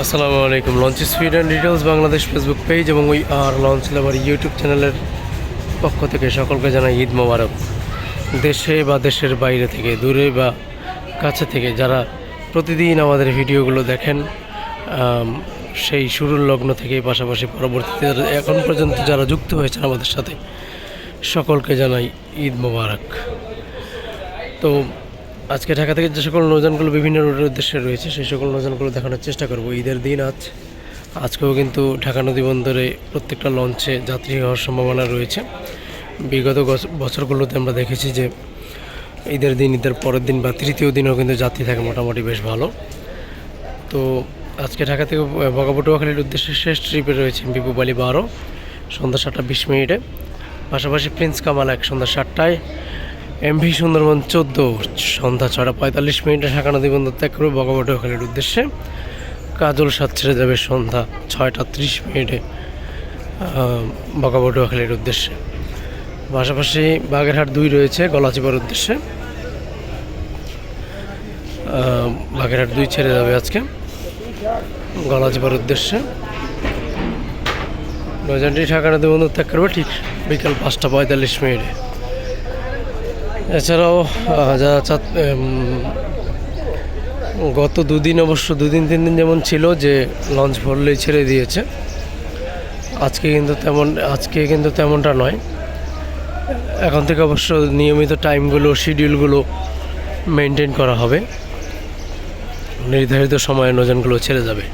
আসসালামু আলাইকুম। Launch speed and details Bangladesh Facebook page এবং ওই আর লঞ্চ লেবার ইউটিউব চ্যানেলের পক্ষ থেকে সকলকে জানাই ঈদ মোবারক। দেশে বা দেশের বাইরে থেকে, দূরে বা কাছে থেকে যারা প্রতিদিন আমাদের ভিডিওগুলো দেখেন সেই শুরুর লগ্ন থেকে পাশাপাশি পরবর্তীতে এখন পর্যন্ত যারা যুক্ত হয়েছেন আমাদের সাথে, সকলকে জানাই ঈদ মোবারক। তো আজকে ঢাকা থেকে যে সকল নৌযানগুলো বিভিন্ন রুটের উদ্দেশ্যে রয়েছে, সেই সকল নৌযানগুলো দেখানোর চেষ্টা করব। ঈদের দিন আজ, আজকেও কিন্তু ঢাকা নদী বন্দরে প্রত্যেকটা লঞ্চে যাত্রী হওয়ার সম্ভাবনা রয়েছে। বিগত বছরগুলোতে আমরা দেখেছি যে ঈদের দিন, ঈদের পরের দিন বা তৃতীয় দিনও কিন্তু যাত্রী থাকে মোটামুটি বেশ ভালো। তো আজকে ঢাকা থেকে বগাবটুয়াখালীর উদ্দেশ্যে শেষ ট্রিপে রয়েছে বিপুবালি বারো, সন্ধ্যা সাতটা বিশ মিনিটে। পাশাপাশি প্রিন্স কামাল এক, সন্ধ্যা সাতটায়। এমভি সুন্দরবন চোদ্দ সন্ধ্যা ছটা পঁয়তাল্লিশ মিনিটে ঢাকা নদী বন্দর ত্যাগ করবে বগাবটুয়াখালীর উদ্দেশ্যে। কাজল সাত ছেড়ে যাবে সন্ধ্যা ছয়টা ত্রিশ মিনিটে আহ, বগাবটুয়াখালীর উদ্দেশ্যে। পাশাপাশি বাগেরহাট দুই রয়েছে গলাচিপার উদ্দেশ্যে। বাগেরহাট দুই ছেড়ে যাবে আজকে গলাচিপার উদ্দেশ্যে। নৌযানটি ঢাকা নদী ত্যাগ করবে ঠিক বিকাল পাঁচটা পঁয়তাল্লিশ মিনিটে। এছাড়াও যারা গত দুদিন অবশ্য দুদিন, তিন দিন যেমন ছিল যে লঞ্চ ভরলেই ছেড়ে দিয়েছে। আজকে কিন্তু তেমন, আজকে কিন্তু তেমনটা নয়। এখন থেকে অবশ্য নিয়মিত টাইমগুলো, শিডিউলগুলো মেনটেন করা হবে। নির্ধারিত সময়ে নৌযানগুলো ছেড়ে যাবে।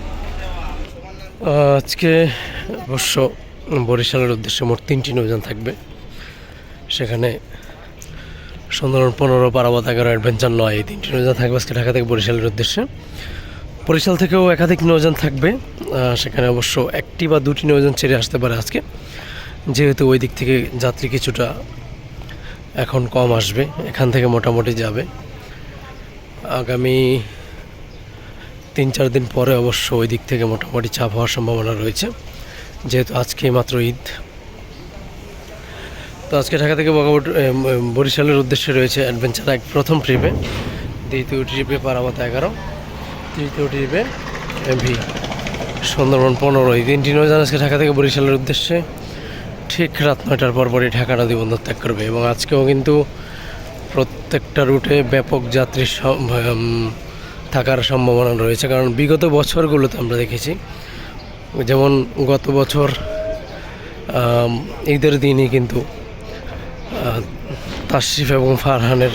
আজকে অবশ্য বরিশালের উদ্দেশ্যে মোট তিনটি নৌযান থাকবে। সেখানে সুন্দরবন পনেরো পারাবাদ এগারো অ্যাডভেঞ্চার নয়। এই তিনটি নৌযান থাকবে আজকে ঢাকা থেকে বরিশালের উদ্দেশ্যে। বরিশাল থেকেও একাধিক নৌযান থাকবে। সেখানে অবশ্য একটি বা দুটি নৌযান ছেড়ে আসতে পারে আজকে। যেহেতু ওই দিক থেকে যাত্রী কিছুটা এখন কম আসবে, এখান থেকে মোটামুটি যাবে। আগামী তিন চার দিন পরে অবশ্য ওই দিক থেকে মোটামুটি চাপ হওয়ার সম্ভাবনা রয়েছে। যেহেতু আজকে মাত্র ঈদ তো আজকে ঢাকা থেকে বগাবট বরিশালের উদ্দেশ্যে রয়েছে অ্যাডভেঞ্চার এক প্রথম ট্রিপে দ্বিতীয় ট্রিপে পারামত এগারো, তৃতীয় ট্রিপে এমভি সুন্দরবন পনেরো। এই তিনটি নৌযান আজকে ঢাকা থেকে বরিশালের উদ্দেশ্যে। ঠিক রাত নয়টার পরপরই ঢাকা নদী বন্দর ত্যাগ করবে এবং আজকেও কিন্তু প্রত্যেকটা রুটে ব্যাপক যাত্রী থাকার সম্ভাবনা রয়েছে। কারণ বিগত বছরগুলোতে আমরা দেখেছি, যেমন গত বছর ঈদের দিনই কিন্তু তাশরিফ এবং ফারহানের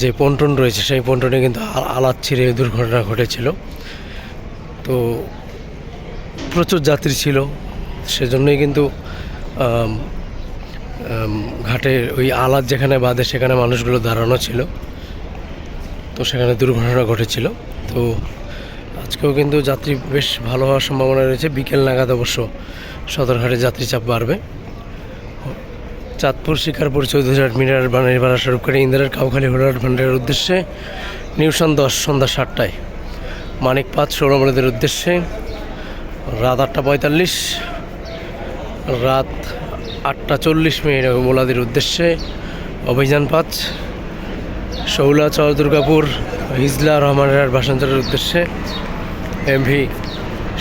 যে পন্টন রয়েছে, সেই পন্টনে কিন্তু আলাদ ছিঁড়ে দুর্ঘটনা ঘটেছিল। তো প্রচুর যাত্রী ছিল, সেজন্যই কিন্তু ঘাটে ওই আলাদ যেখানে বাদে সেখানে মানুষগুলো দাঁড়ানো ছিল। তো সেখানে দুর্ঘটনা ঘটেছিল। তো আজকেও কিন্তু যাত্রী বেশ ভালো হওয়ার সম্ভাবনা রয়েছে। বিকেল নাগাদ অবশ্য সদরঘাটে যাত্রী চাপ বাড়বে। চাঁদপুর শিকারপুর চৌধুরীহাট মিনার বানের স্বরূপ করে ইন্দিরার কাউখালী হোলার ভান্ডারের উদ্দেশ্যে নিউশন দশ, সন্ধ্যা সাতটায়। মানিক পাঁচ সৌরমণিদের উদ্দেশ্যে রাত আটটা পঁয়তাল্লিশ, রাত আটটা চল্লিশ মিনিট মোলাদির উদ্দেশ্যে অভিযান পাঁচ শৌলা, চর, দুর্গাপুর, হিজলা রহমানের ভাষান্তরের উদ্দেশ্যে এমভি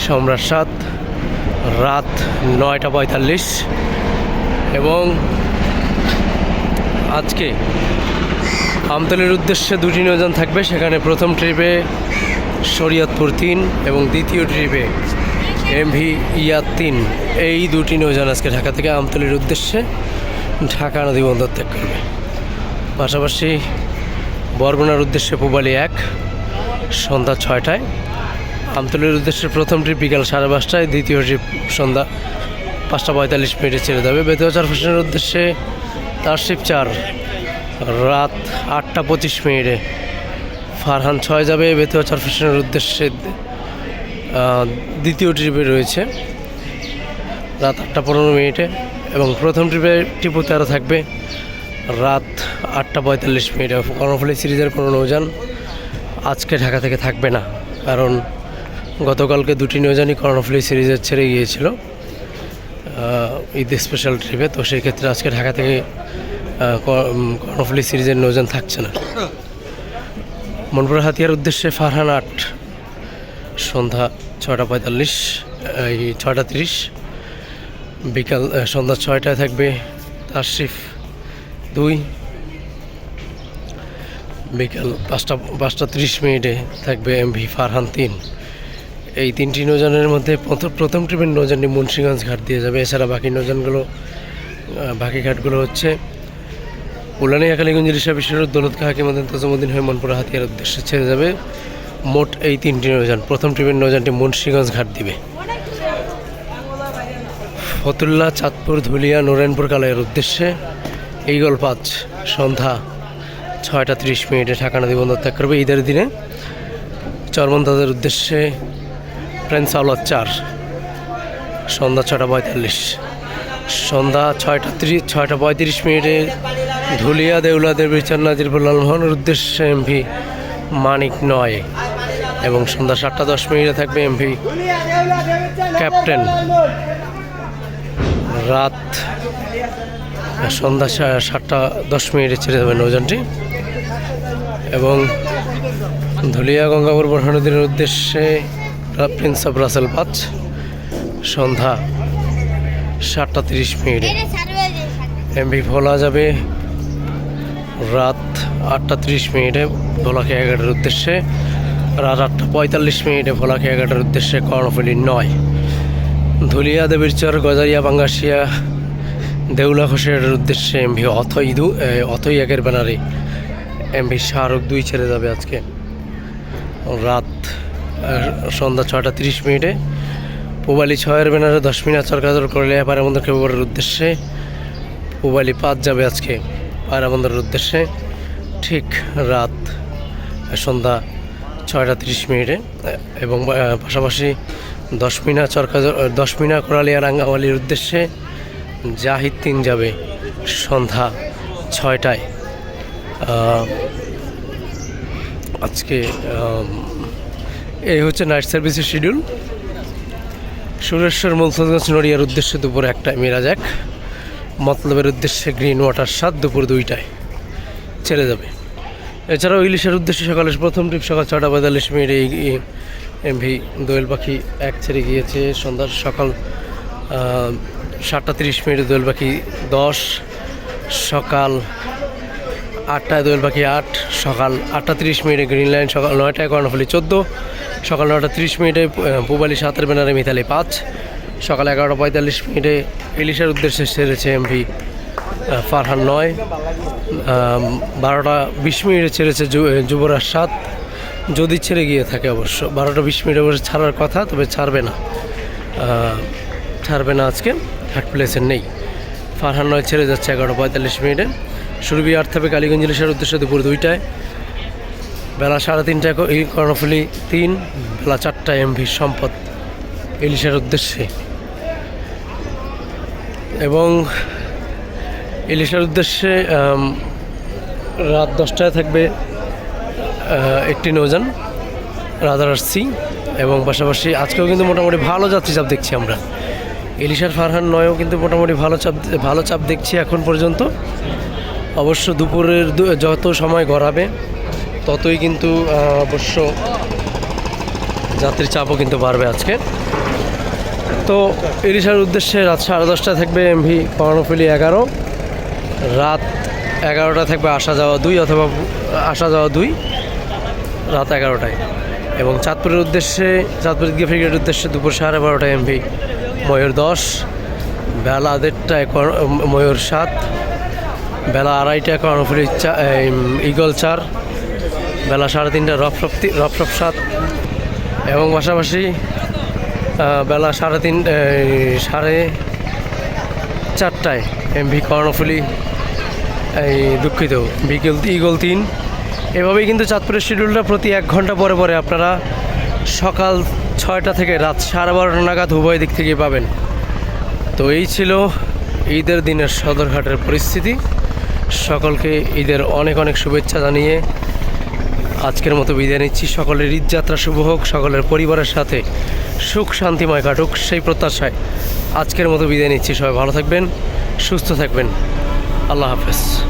সম্রাট সাত, রাত নয়টা পঁয়তাল্লিশ এবং আজকে আমতলির উদ্দেশ্যে দুটি নৌযান থাকবে। সেখানে প্রথম ট্রিপে শরীয়তপুর তিন এবং দ্বিতীয় ট্রিপে এমভি ইয়াদ তিন। এই দুটি নৌযান আজকে ঢাকা থেকে আমতলির উদ্দেশ্যে ঢাকা নদী বন্দর ত্যাগ করবে। পাশাপাশি বরগুনার উদ্দেশ্যে পুবালি এক, সন্ধ্যা ছয়টায়। আমতলির উদ্দেশ্যে প্রথম ট্রিপ বিকাল সাড়ে পাঁচটায়, দ্বিতীয় ট্রিপ সন্ধ্যা পাঁচটা পঁয়তাল্লিশ মিনিটে ছেড়ে যাবে বেতুয়াচার ফ্যাশনের উদ্দেশ্যে তার শিপ চার। রাত আটটা পঁচিশ মিনিটে। ফারহান ছয় যাবে বেতুয়াচার ফ্যাশনের উদ্দেশ্যে দ্বিতীয় ট্রিপে রয়েছে। রাত আটটা পনেরো মিনিটে এবং প্রথম ট্রিপে টিপু তেরো থাকবে। রাত আটটা পঁয়তাল্লিশ মিনিটে। কর্ণফুলি সিরিজের কোনো নৌযান আজকে ঢাকা থেকে থাকবে না। কারণ গতকালকে দুটি নৌযানই কর্ণফুলি সিরিজের ছেড়ে গিয়েছিল। ঈদ স্পেশাল ট্রিপে তো সেই ক্ষেত্রে আজকে ঢাকা থেকে কর্ণফুলি সিরিজের নৌযান থাকছে না। মনপুরা হাতিয়ার উদ্দেশ্যে ফারহান আট, সন্ধ্যা ছটা পঁয়তাল্লিশ, এই ছটা তিরিশ, বিকাল সন্ধ্যা ছয়টায় থাকবে তাশরিফ দুই, বিকাল পাঁচটা পাঁচটা তিরিশ মিনিটে থাকবে এমভি ফারহান তিন। এই তিনটি নৌজানের মধ্যে প্রথম ট্রিপের নৌজানটি মুন্সিগঞ্জ ঘাট দিয়ে যাবে। এছাড়া বাকি নৌজানগুলো বাকি ঘাটগুলো হচ্ছে উলানিয়া কালীগঞ্জ রিসা বিশ্বের দৌলত কাহাকে মদিন তজমুদ্দিন হয়ে মনপুরা হাতিয়ার উদ্দেশ্যে ছেড়ে যাবে। মোট এই তিনটি নৌযান, প্রথম ট্রিপের নৌযানটি মুন্সিগঞ্জ ঘাট দিবে। ফতুল্লা, চাঁদপুর, ধুলিয়া নারায়ণপুর কালাইয়ের উদ্দেশ্যে এইগল পাঁচ সন্ধ্যা ছয়টা তিরিশ মিনিটে ঢাকা নদী বন্দর ত্যাগ করবে। ঈদের দিনে চরমন্দাদের উদ্দেশ্যে প্রিন্স আওলাদ চার, সন্ধ্যা ছটা পঁয়তাল্লিশ। সন্ধ্যা ছয়টা ত্রিশ, ছয়টা পঁয়ত্রিশ মিনিটে ধুলিয়া দেউলা দেবী চান্নাজির লালমোহনের উদ্দেশ্যে এমভি মানিক নয় এবং সন্ধ্যা সাতটা দশ মিনিটে থাকবে এমভি ক্যাপ্টেন। রাত সন্ধ্যা সাতটা দশ মিনিটে ছেড়ে দেবে নৌযানটি এবং ধুলিয়া গঙ্গাপুর বর্ষণদের উদ্দেশ্যে প্রিন্স অফ রাসেল পাঁচ সন্ধ্যা সাতটা তিরিশ মিনিটে। এমভি ভোলা যাবে। রাত আটটা তিরিশ মিনিটে ভোলাকে এগারোটার উদ্দেশ্যে। রাত আটটা পঁয়তাল্লিশ মিনিটে ভোলাকে এগারোটার উদ্দেশ্যে কর্ণফুলি নয়। ধুলিয়া দেবীর চর গজারিয়া, বাঙ্গাসিয়া, দেউলা ঘোষের উদ্দেশ্যে এমভি অথই দু অথই একের ব্যানারে এমভি শাহরুখ দুই ছেড়ে যাবে আজকে। রাত সন্ধ্যা ছটা তিরিশ মিনিটে। পুবালি ছয়ের ব্যানারে দশ মিনিট চরকাচর করলে পায়রা বন্দর ফেব্রুয়ারির উদ্দেশ্যে। পুবালি পাঁচ যাবে আজকে পায়রা বন্দরের উদ্দেশ্যে ঠিক রাত সন্ধ্যা ছয়টা তিরিশ মিনিটে। এবং পাশাপাশি দশ মিনা চরকা দশ মিনা কোরালিয়া রাঙ্গামালির উদ্দেশ্যে জাহিদ তিন যাবে সন্ধ্যা ছয়টায়। আজকে এই হচ্ছে নাইট সার্ভিসের শিডিউল সুরেশ্বর মুলসগঞ্জ নড়িয়ার উদ্দেশ্যে দুপুর একটায় মিরাজ এক মতলবের উদ্দেশ্যে গ্রিন ওয়াটার সাত, দুপুর দুইটায়। ছেড়ে যাবে। এছাড়াও ইলিশের উদ্দেশ্যে সকালে প্রথম ট্রিপ সকাল ছটা পঁয়তাল্লিশ মিনিটে এমভি দোয়েল পাখি এক ছেড়ে গিয়েছে। সন্ধ্যার সকাল সাতটা তিরিশ মিনিটে দোয়েল পাখি দশ, সকাল আটটায় দোয়েল পাখি আট, সকাল আটটা তিরিশ মিনিটে গ্রিন লাইন, সকাল নয়টায় কর্ণফুলি চোদ্দ সকাল নটা তিরিশ মিনিটে পুবালি সাতের ব্যানারে মিতালি পাঁচ, সকাল এগারোটা পঁয়তাল্লিশ মিনিটে ইলিশের উদ্দেশ্যে সেরেছে এমভি ফারহান নয় বারোটা বিশ মিনিটে ছেড়েছে যুবরাজ সাত, যদি ছেড়ে গিয়ে থাকে অবশ্য। বারোটা বিশ মিনিটে অবশ্য ছাড়ার কথা, তবে ছাড়বে না। ছাড়বে না আজকে হাট প্লেসের নেই। ফারহান নয় ছেড়ে যাচ্ছে এগারোটা পঁয়তাল্লিশ মিনিটে। সুরভি আট থাকবে কালীগঞ্জ ইলিশের উদ্দেশ্যে দুপুর দুইটায়। বেলা সাড়ে তিনটায় কর্ণফুলি তিন, বেলা চারটায় এমভি সম্পদ ইলিশের উদ্দেশ্যে। এবং ইলিশের উদ্দেশ্যে রাত দশটায় থাকবে একটি নৌযান রাদার সি, এবং পাশাপাশি আজকেও কিন্তু মোটামুটি ভালো যাত্রী চাপ দেখছি আমরা। ইলিশার ফারহান নয়ও কিন্তু মোটামুটি ভালো চাপ ভালো চাপ দেখছি এখন পর্যন্ত। অবশ্য দুপুরের যত সময় গড়াবে ততই কিন্তু অবশ্য যাত্রীর চাপও কিন্তু বাড়বে আজকে। তো ইলিশার উদ্দেশ্যে রাত সাড়ে দশটায় থাকবে এমভি কর্ণফুলি এগারো। রাত এগারোটা থাকবে আসা যাওয়া দুই অথবা, আসা যাওয়া দুই, রাত এগারোটায়। এবং চাঁদপুরের উদ্দেশ্যে, চাঁদপুর ঈদগাহ ফ্রিগেটের উদ্দেশ্যে দুপুর সাড়ে বারোটায় এমভি। ময়ূর দশ, বেলা দেড়টায় ময়ূর সাত, বেলা আড়াইটায় কর্ণফুলি ইগল চার বেলা সাড়ে তিনটায় রফরফ তি- রফরফ সাত। এবং পাশাপাশি বেলা সাড়ে তিন সাড়ে চারটায় এমভি কর্ণফুলি, এই দুঃখিত বিকেল ইগল তিন। এভাবেই কিন্তু চাঁদপুরের শিডিউলটা প্রতি এক ঘণ্টা পরে পরে আপনারা সকাল ছয়টা থেকে রাত সাড়ে বারোটা নাগাদ উভয় দিক থেকে পাবেন। তো এই ছিল ঈদের দিনের সদরঘাটের পরিস্থিতি। সকলকে ঈদের অনেক অনেক শুভেচ্ছা জানিয়ে আজকের মতো বিদায় নিচ্ছি। সকলের ঈদযাত্রা শুভ হোক, সকলের পরিবারের সাথে সুখ শান্তিময় কাটুক সেই প্রত্যাশায় আজকের মতো বিদায় নিচ্ছি। সবাই ভালো থাকবেন, সুস্থ থাকবেন। আল্লাহ হাফেজ।